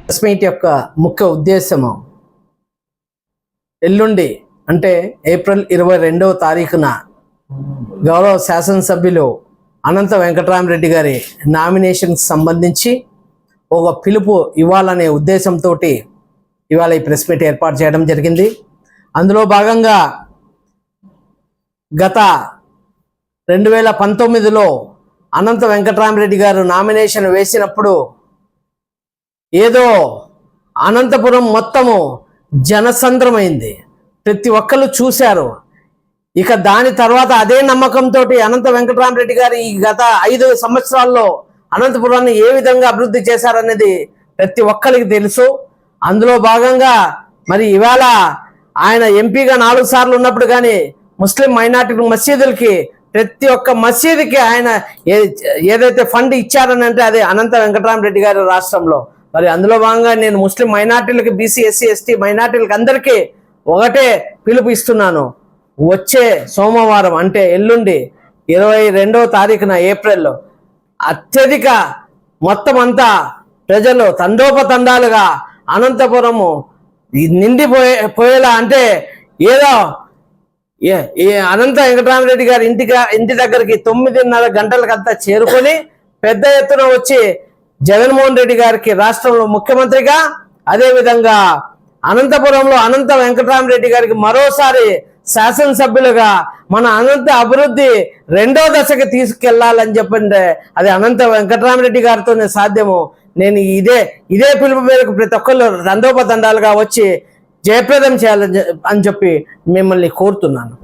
Press meet యొక్క ముఖ్య ఉద్దేశము ఎల్లుండి అంటే ఏప్రిల్ ఇరవై రెండవ తారీఖున గౌరవ శాసనసభ్యులు అనంత వెంకటరామరెడ్డి గారి నామినేషన్కి సంబంధించి ఒక పిలుపు ఇవ్వాలనే ఉద్దేశంతో ఇవాళ ఈ ప్రెస్ మీట్ ఏర్పాటు చేయడం జరిగింది. అందులో భాగంగా గత రెండు వేల పంతొమ్మిదిలో అనంత వెంకటరామరెడ్డి గారు నామినేషన్ వేసినప్పుడు ఏదో అనంతపురం మొత్తము జనసంద్రమైంది. ప్రతి ఒక్కరు చూశారు. ఇక దాని తర్వాత అదే నమ్మకంతో అనంత వెంకటరామరెడ్డి గారు ఈ గత ఐదు సంవత్సరాల్లో అనంతపురాన్ని ఏ విధంగా అభివృద్ధి చేశారనేది ప్రతి ఒక్కరికి తెలుసు. అందులో భాగంగా మరి ఇవాళ ఆయన ఎంపీగా నాలుగు సార్లు ఉన్నప్పుడు కానీ ముస్లిం మైనార్టీ మసీదులకి ప్రతి ఒక్క మసీదుకి ఆయన ఏ- ఏదైతే ఫండ్ ఇచ్చారని అంటే అది అనంత వెంకటరామరెడ్డి గారి రాష్ట్రంలో. మరి అందులో భాగంగా నేను ముస్లిం మైనార్టీలకు బీసీ ఎస్సీ ఎస్టీ మైనార్టీలకు అందరికీ ఒకటే పిలుపు ఇస్తున్నాను వచ్చే సోమవారం అంటే ఎల్లుండి ఇరవై రెండవ తారీఖున ఏప్రిల్లో అత్యధిక మొత్తం అంతా ప్రజలు తండోపతండాలుగా అనంతపురము ఈ నిండిపోయే పోయేలా అంటే ఏదో అనంత వెంకటరామరెడ్డి గారి ఇంటికి ఇంటి దగ్గరికి తొమ్మిదిన్నర గంటలకంతా చేరుకొని పెద్ద ఎత్తున వచ్చి జగన్మోహన్ రెడ్డి గారికి రాష్ట్రంలో ముఖ్యమంత్రిగా అదేవిధంగా అనంతపురంలో అనంత వెంకటరామరెడ్డి గారికి మరోసారి శాసనసభ్యులుగా మన అనంత అభివృద్ధి రెండో దశకి తీసుకెళ్ళాలని చెప్పండి. అది అనంత వెంకటరామరెడ్డి గారితోనే సాధ్యము. నేను ఇదే ఇదే పిలుపు మేరకు ప్రతి ఒక్కళ్ళు దండోపదండాలుగా వచ్చి జయప్రదం చేయాలని అని చెప్పి మిమ్మల్ని కోరుతున్నాను.